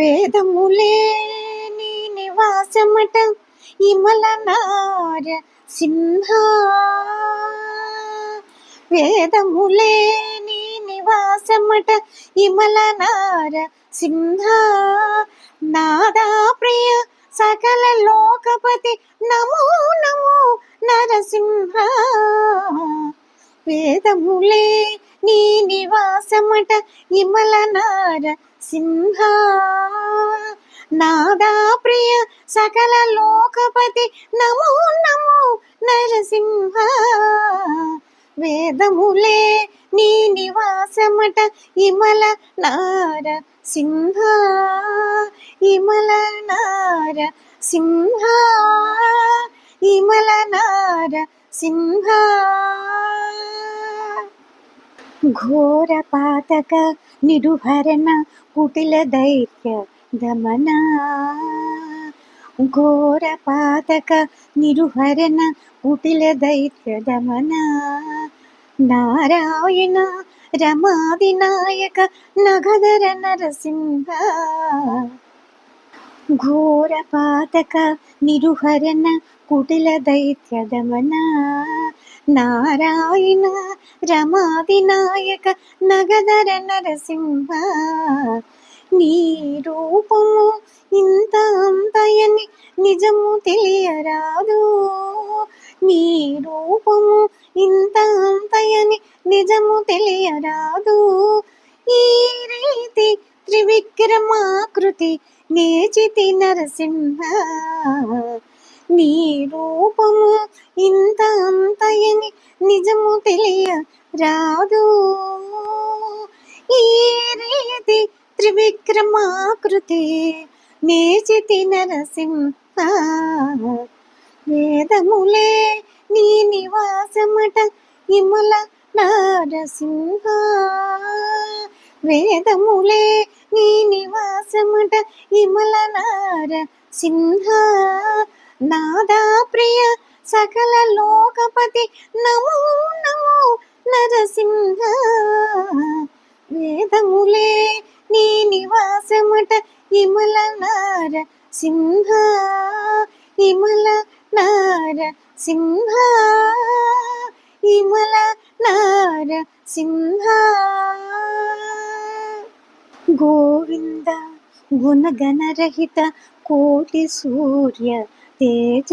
వేదములే నీ నివాసమట ఇమల నార సింహ. వేదములే నీ నివాసమట ఇమల నార సింహ. నాదా ప్రియ సకల లోకపతి నమో నమో నరసింహ. వేదములే నీ నివాసమట ఇమల నార సింహ నాదా ప్రియ సకల లోకపతి నమో నమో నరసింహ. వేదములే నీ నివాసమట ఇమల నార సింహ ఇమల నార సింహ ఇమల నార సింహ ఘోర పాతక నిరుహరణ కుటిల దైత్య దమన. ఘోర పాతక నిరుహరణ కుటిల దైత్య దమన. నారాయణ రమాదినాయక నగధర నరసింహ. ఘోర పాతక నిరుహరణ కుటిల దైత్య దమన. నారాయణ రమాదినాయక నగదర నరసింహ. నీ రూపము ఇంత అంతయని నిజము తెలియరాదు. నీ రూపము ఇంత అంతయని నిజము తెలియరాదు. ఈ రీతి త్రివిక్రమాకృతి నేచితి నరసింహ. నీ రూపము ఇంత అంతయని నిజము తెలియ రాదు. ఈ రీతి త్రివిక్రమాకృతి నేచితి నరసింహ. వేదములే నీ నివాసమట ఇమల నరసింహ. వేదములే నీ నివాసమట ఇమల నార సింహ నాదా ప్రియ సకల లోకపతి నమో నమో నరసింహ. వేదములే నీ నివాసముట ఇమల నార సింహ ఇమల నార సింహ ఇమల నార సింహ గోవింద గుణగణరహిత కోటి సూర్య తేజ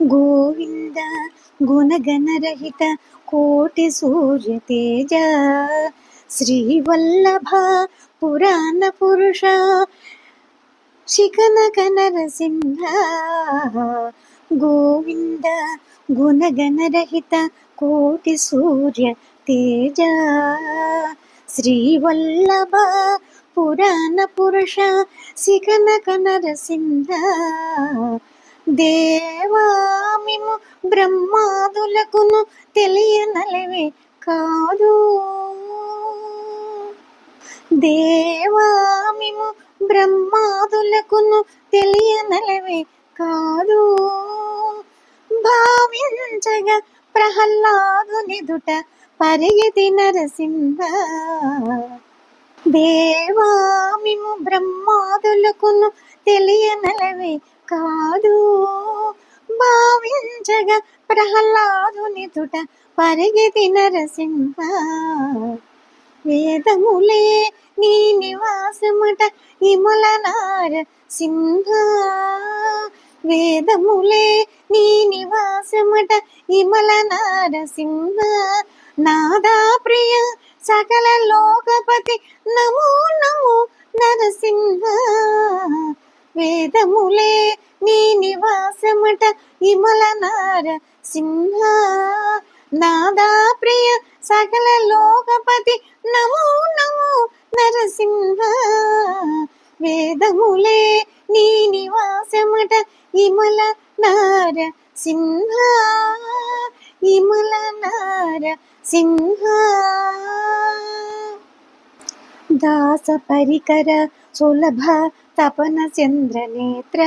గోవింద గుణగణరహిత కోటి సూర్య తేజ శ్రీవల్లభ పురాణ పురుష శిఖనక నరసింహ గోవింద గుణగణరహిత కోటి సూర్య తేజ శ్రీవల్లభ పురాణ పురుష సికనక నరసింహ దేవామిము బ్రహ్మాదులకును తెలియనలవి కాదు. దేవామిము బ్రహ్మాదులకును తెలియనలవి కాదు. భావించగా ప్రహ్లాదునిదుట పరిగెతి నరసింహ. దేవా మేము బ్రహ్మాదులకును తెలియనలవి కాదు. భావించగా ప్రహ్లాదుని తుట పరిగెతి నరసింహ. వేదములే నీ నివాసముట ఇముల నార సింహ వేదములే నీ నివాసముట ఇమల నార సింహ నాదా ప్రియ సకల లోకపతి నమో నమో నరసింహ. వేదములే నీ నివాసమట ఇమల నార సింహ నాదా ప్రియ సకల లోకపతి నమో నమో నరసింహ. వేదములే నీ నివాసమట ఇమల నార సింహ ఇమల నార సింహ దాస పరికర సులభ తపన చంద్ర నేత్ర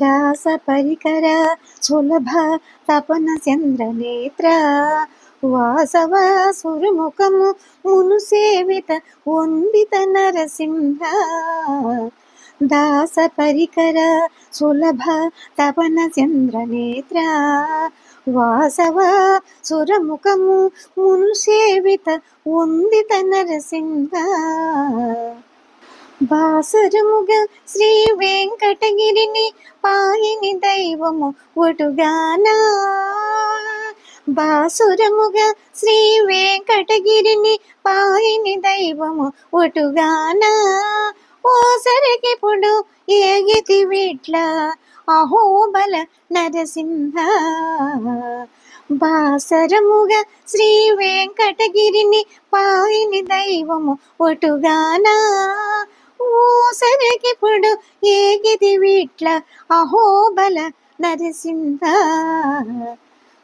దాస పరికర సులభ తపన చంద్ర నేత్ర వాసవ సురముఖము మును సేవిత వందిత నరసింహ దాస పరికర సులభ తపన చంద్ర నేత్ర. వాసవ సురముఖము మునుసేవిత ఉందిత నరసింహ. బాసరముగ శ్రీ వెంకటగిరిని పాయిని దైవము ఒటుగానా. బాసురముగ శ్రీ వెంకటగిరిని పాయిని దైవము ఒటుగానా. ఓసరికి పుడు ఏగితి విట్ల అహోబల నరసింహ. బాసరముగా శ్రీ వెంకటగిరిని పాయిని దైవము ఒటుగానా. ఊసరికి ఏగిది వీట్ల అహోబల నరసింహ.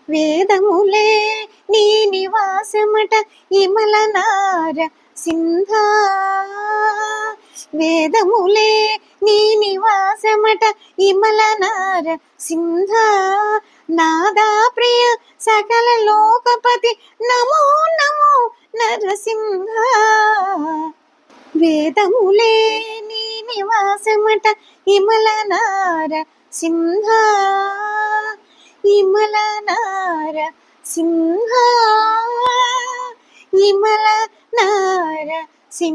వేదములే నీ నివాసమట ఇమలనార సింహ వేదములే నీ నివాసమట ఇమలనార సింధ నాదా ప్రియ సకల లోకపతి నమో నమో నరసింహ. వేదములే నీ నివాసమట ఇమలనార సింహ ఇమలనార సింహ สิ